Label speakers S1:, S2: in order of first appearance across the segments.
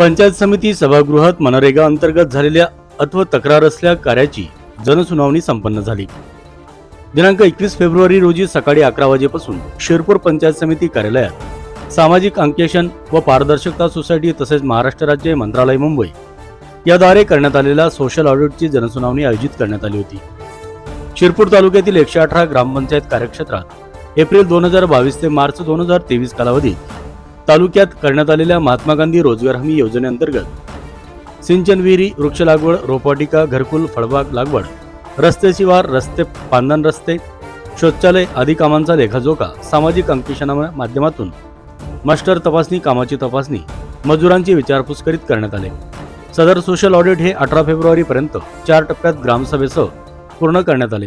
S1: पंचायत समिती सभागृहात मनरेगा अंतर्गत झालेल्या अथवा तक्रार असल्या कार्याची जनसुनावणी संपन्न झाली. दिनांक एकवीस फेब्रुवारी रोजी सकाळी अकरा वाजेपासून शिरपूर पंचायत समिती कार्यालयात सामाजिक अंकेशन व पारदर्शकता सोसायटी तसेच महाराष्ट्र राज्य मंत्रालय मुंबई याद्वारे करण्यात आलेल्या सोशल ऑडिटची जनसुनावणी आयोजित करण्यात आली होती. शिरपूर तालुक्यातील एकशे अठरा ग्रामपंचायत कार्यक्षेत्रात एप्रिल दोन हजार बावीस ते मार्च दोन हजार तेवीस कालावधीत तालुक्यात करण्यात आलेल्या महात्मा गांधी रोजगार हमी योजनेअंतर्गत सिंचन विहिरी वृक्ष लागवड रोपवाटिका घरकुल फळबाग लागवड रस्ते शिवार रस्ते पांदन रस्ते शौचालय आदी कामांचा लेखाजोखा सामाजिक अंकेशना माध्यमातून मास्टर तपासणी कामाची तपासणी मजुरांची विचारपूस करीत करण्यात आले. सदर सोशल ऑडिट हे अठरा फेब्रुवारीपर्यंत चार टप्प्यात ग्रामसभेसह पूर्ण करण्यात आले.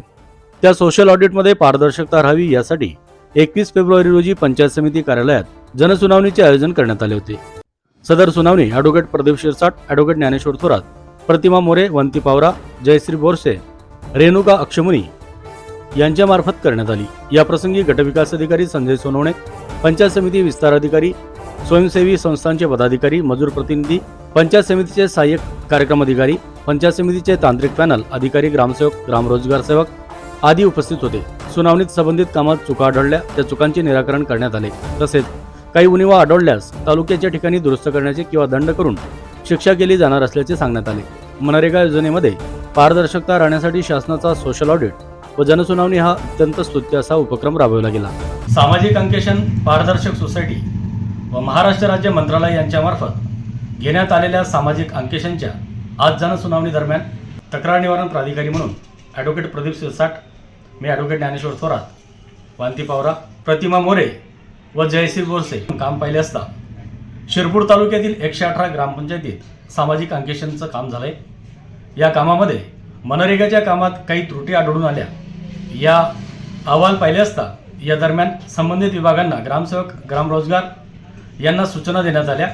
S1: त्या सोशल ऑडिटमध्ये पारदर्शकता राहावी यासाठी एकवीस फेब्रुवारी रोजी पंचायत समिती कार्यालयात जनसुनावणीचे आयोजन करण्यात आले होते. सदर सुनावणी ॲडव्होकेट प्रदीप शिरसाट ॲडव्होकेट ज्ञानेश्वर थोरात प्रतिमा मोरे वंती पावरा जयश्री बोरसे रेणुका अक्षमुनी यांच्यामार्फत करण्यात आली. याप्रसंगी गटविकास अधिकारी संजय सोनवणे पंचायत समिती विस्तार अधिकारी स्वयंसेवी संस्थांचे पदाधिकारी मजूर प्रतिनिधी पंचायत समितीचे सहाय्यक कार्यक्रम अधिकारी पंचायत समितीचे तांत्रिक पॅनल अधिकारी ग्रामसेवक ग्रामरोजगार सेवक आदी उपस्थित होते. सुनावणीत संबंधित कामात चुका आढळल्या त्या चुकांचे निराकरण करण्यात आले. तसेच काही उणिवा आढळल्यास तालुक्याच्या ठिकाणी दुरुस्त करण्याचे किंवा दंड करून शिक्षा केली जाणार असल्याचे सांगण्यात आले. मनरेगा योजनेमध्ये पारदर्शकता राहण्यासाठी शासनाचा सोशल ऑडिट व जनसुनावणी हा अत्यंत स्तुत्य असा उपक्रम राबवला गेला. सामाजिक अंकेशन पारदर्शक सोसायटी व महाराष्ट्र राज्य मंत्रालय यांच्यामार्फत घेण्यात आलेल्या सामाजिक अंकेशनच्या आज जनसुनावणी दरम्यान तक्रार निवारण प्राधिकारी म्हणून ॲडव्होकेट प्रदीप सिरसाट मी ॲडव्होकेट ज्ञानेश्वर थोरात वांती पावरा प्रतिमा मोरे व जयश्री बोरसे काम पाहिले असता शिरपूर तालुक्यातील एकशे अठरा ग्रामपंचायतीत सामाजिक अंकेशनचं काम झालंय. या कामामध्ये मनरेगाच्या कामात काही त्रुटी आढळून आल्या. या अहवाल पाहिले असता या दरम्यान संबंधित विभागांना ग्रामसेवक ग्रामरोजगार यांना सूचना देण्यात आल्या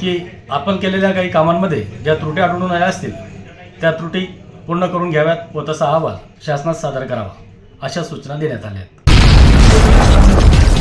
S1: की आपण केलेल्या काही कामांमध्ये ज्या त्रुटी आढळून आल्या असतील त्या त्रुटी पूर्ण करून घ्याव्यात व तसा अहवाल शासनात सादर करावा अशा सूचना देण्यात आल्या. आहेत